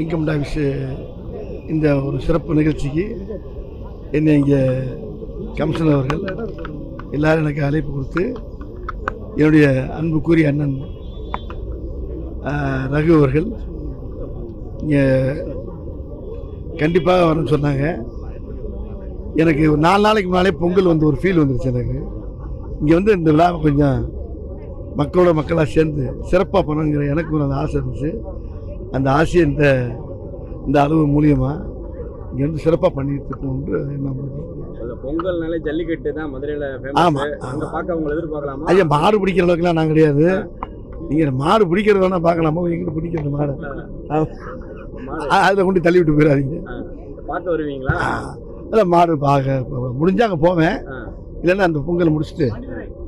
Income tax இந்த ஒரு சிறப்பு நிகழ்ச்சிக்கு என்னை இங்கே கமிஷனர் அவர்கள் எல்லாரும் எனக்கு அழைப்பு கொடுத்து என்னுடைய அன்புக்குரிய அண்ணன் ரகு அவர்கள் இங்கே கண்டிப்பாக வரணும்னு சொன்னாங்க. எனக்கு ஒரு நாலு நாளைக்கு முன்னாலே பொங்கல் வந்து ஒரு ஃபீல் வந்துருச்சு எனக்கு. இங்கே வந்து இந்த விழாவை கொஞ்சம் மக்களோட மக்களாக சேர்ந்து சிறப்பாக பண்ணணுங்கிற எனக்கு ஒரு அந்த ஆசை இருந்துச்சு. அந்த ஆசையை இந்த இந்த அளவு மூலியமாக இங்கே வந்து சிறப்பாக பண்ணிட்டு இருக்கணும்னு என்ன பொங்கல்னாலே ஜல்லிக்கட்டு தான் மதுரையில ஆமா, ஃபேமஸ் அங்க. பார்க்க அவங்களை எதிர்பார்க்கலாமா? ஐயா மாடு பிடிக்கிற அளவுக்குலாம் நான் கிடையாது. நீங்கள் மாடு பிடிக்கிறது வேணால் பார்க்கலாமா? எங்கிட்ட பிடிக்கிறது மாடு? அதில் கொண்டு தள்ளி விட்டு போயிடாதீங்க. பார்க்க வருவீங்களா? அதான் மாடு பார்க்க முடிஞ்சா அங்கே போவேன். இல்லைன்னா அந்த பொங்கலை முடிச்சுட்டு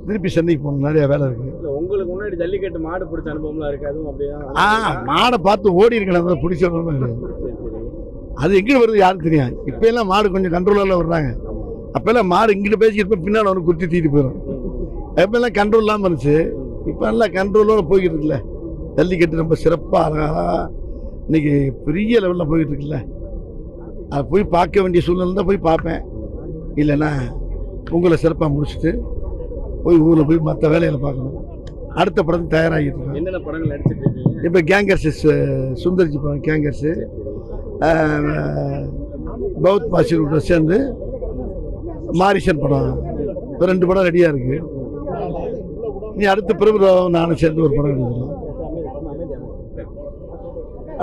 திருப்பி சென்னைக்கு போகணும். நிறைய வேலை இருக்குது முன்னாடி ஜல்லிக்கட்டு மாடு பிடிச்ச அனுபவம்லாம் இருக்கு. அதுவும் அப்படியே ஆ மாடை பார்த்து ஓடி இருக்கணும் பிடிச்ச கிடையாது சரி சரி அது எங்கே வருது யாருக்கு தெரியும் இப்போ எல்லாம் மாடு கொஞ்சம் கண்ட்ரோலில் வர்றாங்க. அப்போல்லாம் மாடு இங்கிட்ட பேசிக்கிட்டு பின்னால் வந்து குத்தி தீட்டு போயிடும் எப்பெல்லாம் கண்ட்ரோல் இல்லாமல் இருந்துச்சு. இப்போ எல்லாம் கண்ட்ரோலோட போய்கிட்டு இருக்குல்ல. ஜல்லிக்கட்டு ரொம்ப சிறப்பாக அழகாக இன்னைக்கு பெரிய லெவலில் போய்கிட்டு இருக்குல்ல. அதை போய் பார்க்க வேண்டிய சூழ்நிலை தான் போய் பார்ப்பேன். இல்லைன்னா உங்களை சிறப்பாக முடிச்சுட்டு போய் ஊரில் போய் மற்ற வேலைகளை பார்க்கணும். அடுத்த படத்துக்கு தயாராகிட்டு இருக்கோம் என்னென்ன படங்கள் நடிச்சிட்டு இருக்கீங்க? இப்போ கேங்கர்ஸ் சுந்தர்ஜி படம் கேங்கர்ஸு. பௌத் பாசிரோட சேர்ந்து மாரிசன் படம். இப்போ ரெண்டு படம் ரெடியாக இருக்கு. நீ அடுத்த பிரபுராவும் நானும் சேர்ந்து ஒரு படம் எடுக்கிறோம்.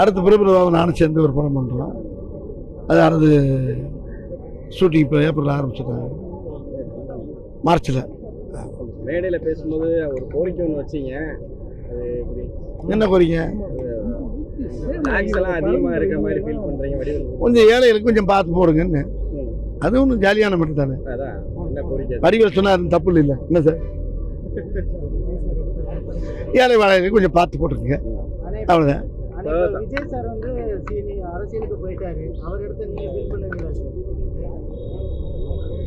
அடுத்த பிரபுராவும் நானும் சேர்ந்து ஒரு படம் பண்ணுறோம் அது அடுத்து ஷூட்டிங் இப்போ ஏப்ரல் ஆரம்பிச்சிட்டாங்க. மார்ச்சில் மேடையில பேசும்போது ஒரு கோரிக்கை ஒன்று வச்சீங்க. அது எப்படி? என்ன குறைங்க டாக்ஸ் எல்லாம் அதிகமா இருக்க மாதிரி ஃபீல் பண்றீங்க வடிவல். கொஞ்சம் ஏழைகளுக்கு கொஞ்சம் பார்த்து போடுங்கன்னு. அது ஒன்றும் ஜாலியான மட்டும் தானே. கோரிக்கை? வடிவேல் சொன்னா அது தப்பு இல்லை என்ன சார்? ஏழை வாழைகளுக்கு கொஞ்சம் பார்த்து போட்டுருங்க அவ்வளோதான் விஜய் சார் வந்து சீனி அரசியலுக்கு போயிட்டாரு. அவர் இடத்த நீங்க ஃபீல் பண்ணுவீங்களா சார்?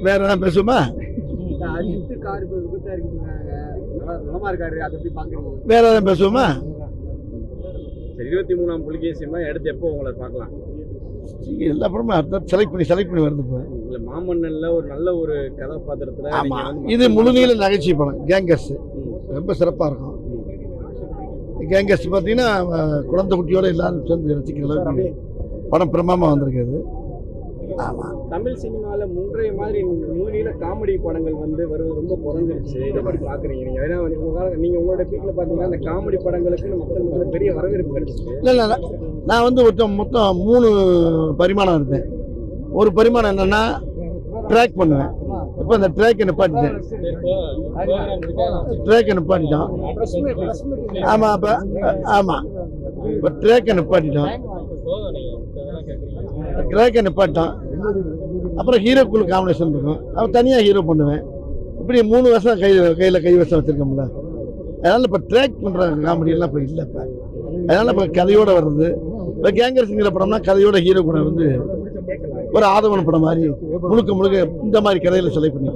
வேற எதாவது பேசுமா அஜித் கார் இப்போ விபத்தா இருக்குறாங்க நலமா இருக்காரு அதை எப்படி வேற எதாவது பேசுவோமா? சரி இருபத்தி மூணாம் புலிகேசியமா எடுத்து எப்போ உங்களை பார்க்கலாம்? எல்லா படமும் அடுத்த செலக்ட் பண்ணி செலக்ட் பண்ணி வருது இப்போ. இல்ல மாமன்னன்ல ஒரு நல்ல ஒரு கதாபாத்திரத்துல ஆமா நீங்க வந்து இது முழுநீள நகைச்சுவை படம் கேங்கர்ஸ். ரொம்ப சிறப்பாக இருக்கும். கேங்கர்ஸ் பார்த்தீங்கன்னா குழந்தை குட்டியோட எல்லாரும் சேர்ந்து ரசிக்கிற அளவுக்கு படம் பிரமாமா வந்திருக்குது ஆமாம் தமிழ் சினிமால முன்றைய மாதிரி முன்னில காமெடி படங்கள் வந்து வருவது ரொம்ப குறைஞ்சிருச்சு. இதை பத்தி பாக்குறீங்க நீங்க. ஏன்னா உங்க கால- நீங்க உங்களோட பீக்ல பாத்தீங்கன்னா அந்த காமெடி படங்களுக்கு மக்கள் மத்தியில பெரிய வரவேற்பு கிடைச்சிச்சு. இல்லை இல்லை நான் வந்து மொத்தம் மொத்தம் மூணு பரிமாணம் இருந்தேன் ஒரு பரிமாணம் என்னன்னா ட்ராக் பண்ணுவேன். இப்போ அந்த ட்ராக்கை நிப்பாட்டிட்டேன் ட்ராக்கை நிப்பாட்டிட்டோம் ஆமாம் அப்போ ஆமாம் இப்போ ட்ராக்கை நிப்பாட்டிட்டோம் ட்ராக்கை நிப்பாட்டிட்டோம் அப்புறம் ஹீரோக்குள்ள காம்பினேஷன் இருக்கும். அப்புறம் தனியாக ஹீரோ பண்ணுவேன். இப்படி மூணு வருஷம் கை கையில் கை வசம் வச்சுருக்கோம்ல. அதனால் இப்போ ட்ராக் பண்ணுற காமெடியெல்லாம் இப்போ இல்லை இப்போ. அதனால் இப்போ கதையோடு வர்றது. இப்போ கேங்கர்ஸுங்கிற படம்னா கதையோட ஹீரோ கூட வந்து ஒரு ஆதவன படம் மாதிரி முழுக்க முழுக்க இந்த மாதிரி கதையில் செலக்ட் பண்ணி